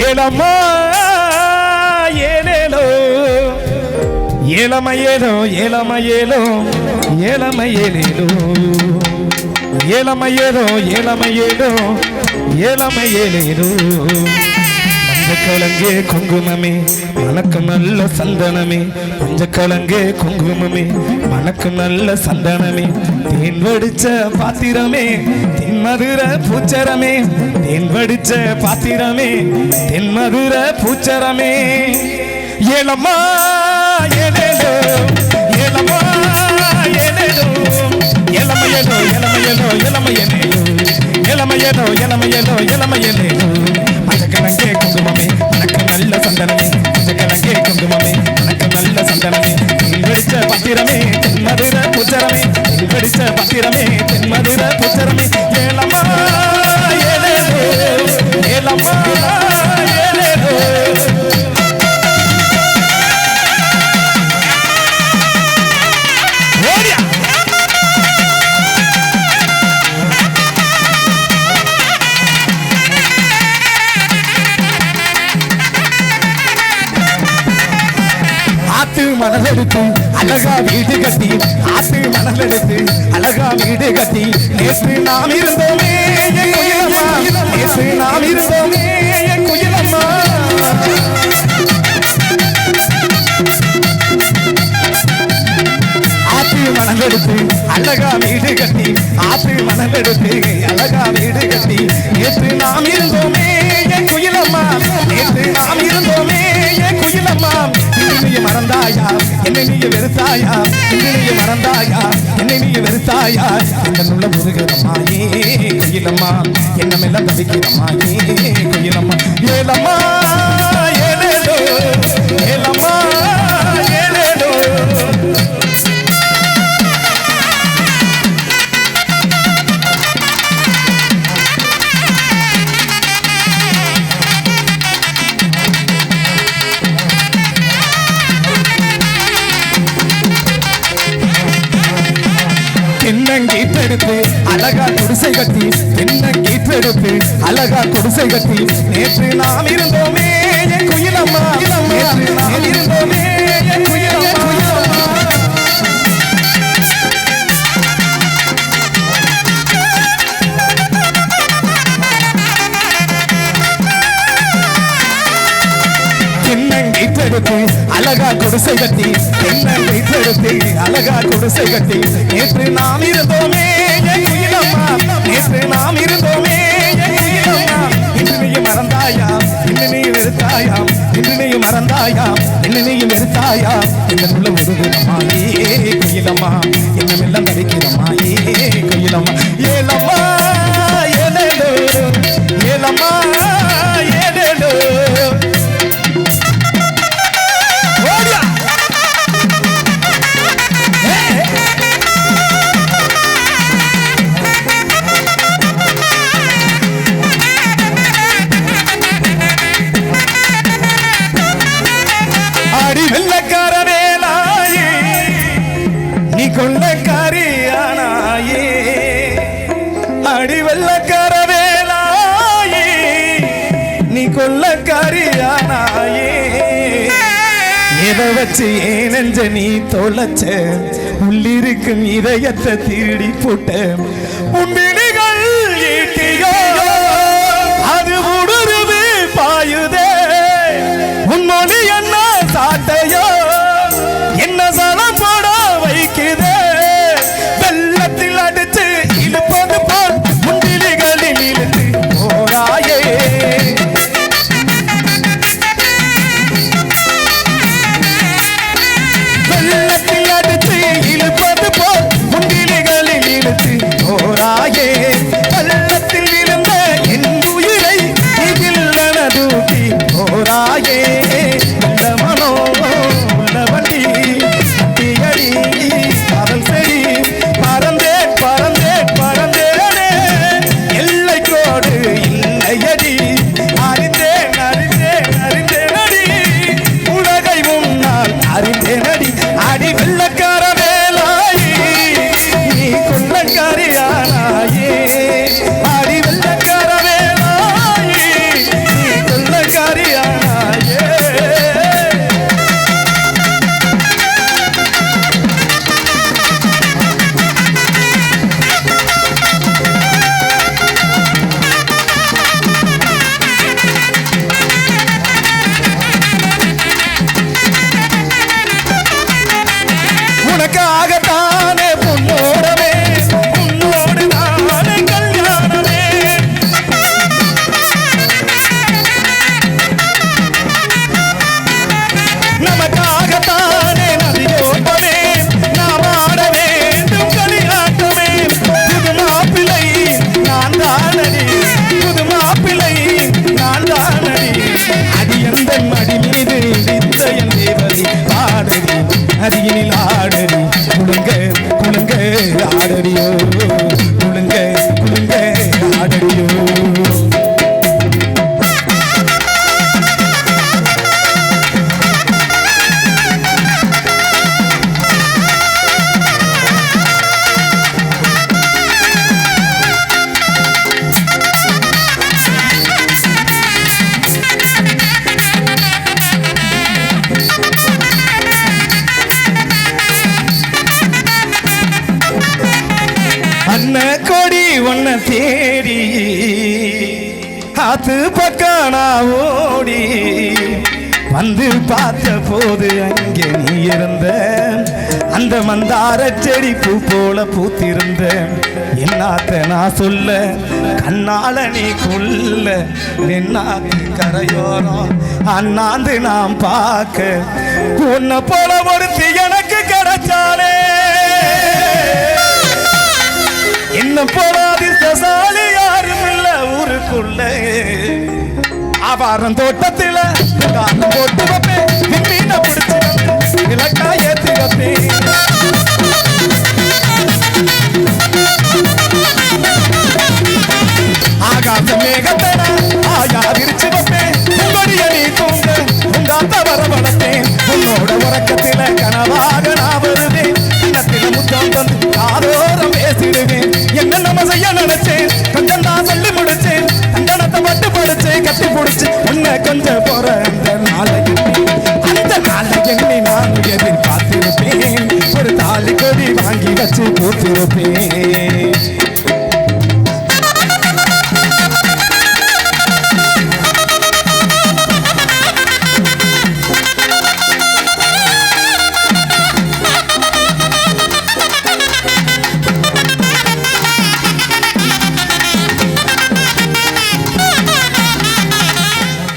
ஏலம்மா ஏலேலோ ஏலம ஏலோ ஏலம ஏலோ ஏலம ஏலேலோ ஏலம ஏலோ ஏலம ஏலோ ஏலம ஏலேலோ கலங்கே குங்குமமே. மனக்கு நல்ல சந்தனமே. மஞ்சக்கிழங்கு குங்குமமே. மனக்கு நல்ல சந்தனமே. தேன் வடிச்ச பாத்திரமே. தென்மதுர பூச்சரமே. தேன் வடிச்ச பாத்திரமே. தென்மதுர பூச்சரமே. ஏலம்மா ஏலேலோ. ஏலம்மா ஏலேலோ. ஏலமையலோ ஏலமையலோ ஏலமையலேலோ ஏலமையலோ ஏலமையலோ ஏலமையலேலோ மணல் எடுத்து அழகா வீடு கட்டி ஆசை மணல் எடுத்து அழகா வீடு கட்டி நேற்று நாம் இருந்தோமே நேற்று நாம் இருந்தோமே. மறந்தாயா? நீ மறந்தாயா? என்னை நீ வெறுத்தாயா? இந்த உள்ள கையிலம்மா என்ன என்னமெல்லாம் தவிக்கிறமாயே கையிலம்மா. ஏலம்மா எடுத்து அழகா குடிசை கட்டி என்ன தென்னங்கீற்றெடுத்து அழகா குடிசை கட்டி நேற்று நாம் இருந்தோமே குயிலம்மா நேற்று குடிசை கட்டி என்ன தென்னங்கீற்றெடுத்து அழகா குடிசை கட்டி நேற்று நாம் இருந்தோமே நேற்று நாம் இருந்தோமே இன்று நீ மறந்தாயா இன்று நீ வெறுத்தாயாம் இன்று நீ மறந்தாயா இன்று நீ வெறுத்தாயா இந்த உள்ள முருகனம்மாயே கையிலம்மா. என்ன மெல்ல கொண்ட கரியானாயே. அடி கரவேலாயே. நீ கொள்ள கரியானாயே. எதை வச்சு ஏனஞ்ச நீ தொலைச்ச? உள்ளிருக்கும் இதயத்தை திருடி போட்ட உன்னிலிகள் ஈட்டியோ? அது உடுருவி பாயுதே. உன்மொழி என்ன ஆத்து பக்கம் நான் ஓடி வந்து பார்த்த போது அங்கே நீ இருந்த. அந்த மந்தார செடி பூ போல பூத்திருந்த. என்னாத்த நான் சொல்ல கண்ணால நீ கொல்ல. வெண்ணாத்து கரையோரம் அண்ணாந்து நாம் பார்க்க. உன்னை போல ஒருத்தி எனக்கு கிடைச்சாலே என்ன போல அதிர்ஷ்டசாலி ஊருக்குள்ள ஆவாரம் தோட்டத்தில காரம் போட்டு வைப்பேன். மீனை பிடிச்சி விளக்கா வைப்பேன். ஆகாச மேகத்தட for the stick.